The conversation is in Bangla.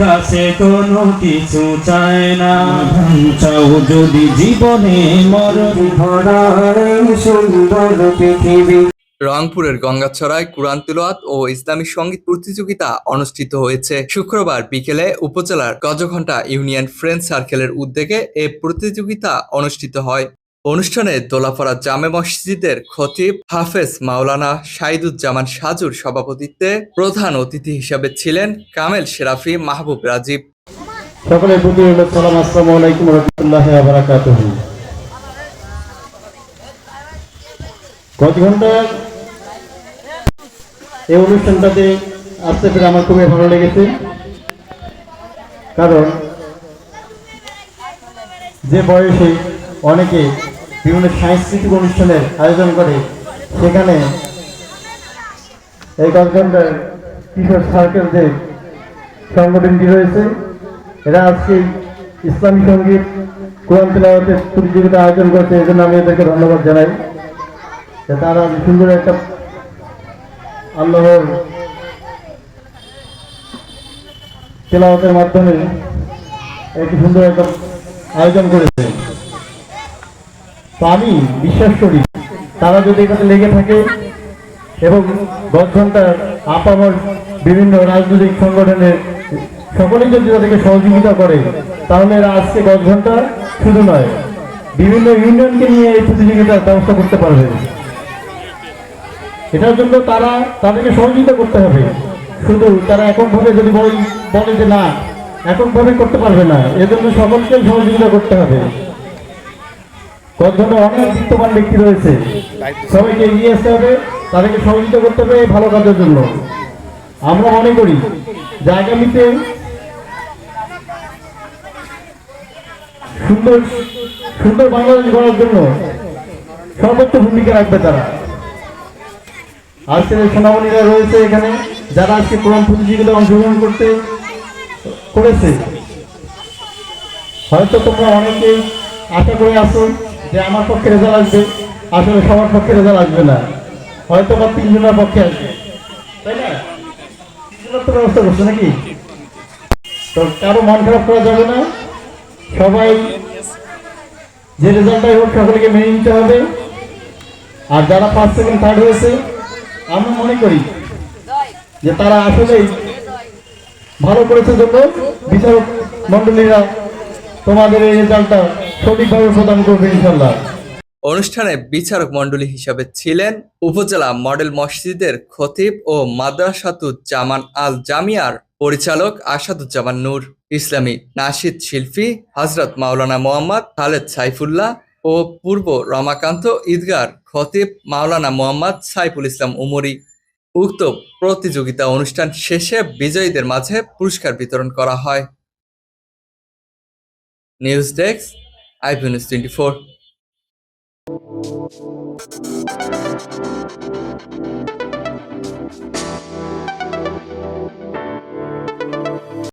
কাছে কোনো কিছু চায় না। চাও যদি জীবনে মরণ ধরার সুন্দর পৃথিবী। রংপুরের গঙ্গাছড়ায় কুরআন তিলাওয়াত ও ইসলামী সংগীত প্রতিযোগিতা অনুষ্ঠিত হয়েছে। শুক্রবার বিকেলে উপজেলার গজঘণ্টা ইউনিয়ন ফ্রেন্ড সার্কেলের উদ্যোগে এ প্রতিযোগিতা অনুষ্ঠিত হয়। অনুষ্ঠানে দোলাপাড়া জামে মসজিদের খতিব হাফেজ মাওলানা শাহিদুজ্জামান সাজুর সভাপতিত্বে প্রধান অতিথি হিসাবে ছিলেন কামেল শেরাফি মাহবুব রাজীব। এই অনুষ্ঠানটাতে আসতে পেরে আমার খুবই ভালো লেগেছে। কারণ যে বয়সে অনেকে বিভিন্ন সাংস্কৃতিক অনুষ্ঠানের আয়োজন করে। সেখানে এই ঘণ্টার কিশোর সার্কেল যে সংগঠনটি রয়েছে। এরা আজকে ইসলামী সংগীত, কোরআন তেলাওয়াতের প্রতিযোগিতা আয়োজন করছে, এই জন্য আমি এদেরকে ধন্যবাদ জানাই। তারা সুন্দর একটা আল্লাহর তেলাওয়াতের মাধ্যমে একটি সুন্দর একটা আয়োজন করেছে। তো আমি বিশ্বাস করি, তারা যদি এখানে লেগে থাকে এবং দশ ঘণ্টার আপামর বিভিন্ন রাজনৈতিক সংগঠনের সকলেই যদি তাদেরকে সহযোগিতা করে, তাহলে আজকে দশ ঘণ্টা শুধু নয়, বিভিন্ন ইউনিয়নকে নিয়ে এই প্রতিযোগিতার ব্যবস্থা করতে পারবে। এটার জন্য তারা তাদেরকে সহযোগিতা করতে হবে। শুধু তারা এককভাবে যদি বলে যে না, এককভাবে করতে পারবে না, এজন্য সকলকে সহযোগিতা করতে হবে। কতজনে অনেক বিত্তমান ব্যক্তি রয়েছে। সবাইকে এগিয়ে আসতে হবে, তাদেরকে সহযোগিতা করতে হবে ভালো কাজের জন্য। আমরা মনে করি যে আগামীতে সুন্দর সুন্দর বাংলাদেশ গড়ার জন্য সর্বোচ্চ ভূমিকা রাখবে তারা। আজকের সোনামণিরা রয়েছে এখানে, যারা আজকে কোরআন প্রতিযোগিতা অংশগ্রহণ করতে করেছে। হয়তো তোমরা অনেকেই আশা করে আসো যে আমার পক্ষে রেজাল্ট আসবে আসলে সবার পক্ষে রেজাল্ট আসবে না। হয়তো বা তিনজনের পক্ষে আসবে। তাই না? ব্যবস্থা করছে নাকি? তো কারও মন খারাপ করা যাবে না। সবাই যে রেজাল্টটাই হোক, সকলকে মেনে নিতে হবে। আর যারা ফার্স্ট সেকেন্ড থার্ড হয়েছে আমরা মনে করি যে তারা আসলেই ভালো করেছে জন্য বিচারক মন্ডলীরা তোমাদের এই রেজাল্টটা অনুষ্ঠানে বিচারক মণ্ডলী হিসাবে ছিলেন উপজেলা মডেল মসজিদের খতিব ও মাদ্রাসাতুজ জামান আল জামিয়ার পরিচালক আসাদুজ্জামান নূর, ইসলামী নাশিদ শিল্পী হজরত মাওলানা মোহাম্মদ খালেদ সাইফুল্লাহ ও পূর্ব রমাকান্ত ঈদগার খতিব মাওলানা মোহাম্মদ সাইফুল ইসলাম উমরি। উক্ত প্রতিযোগিতা অনুষ্ঠান শেষে বিজয়ীদের মাঝে পুরস্কার বিতরণ করা হয়। News desk IPO News 24.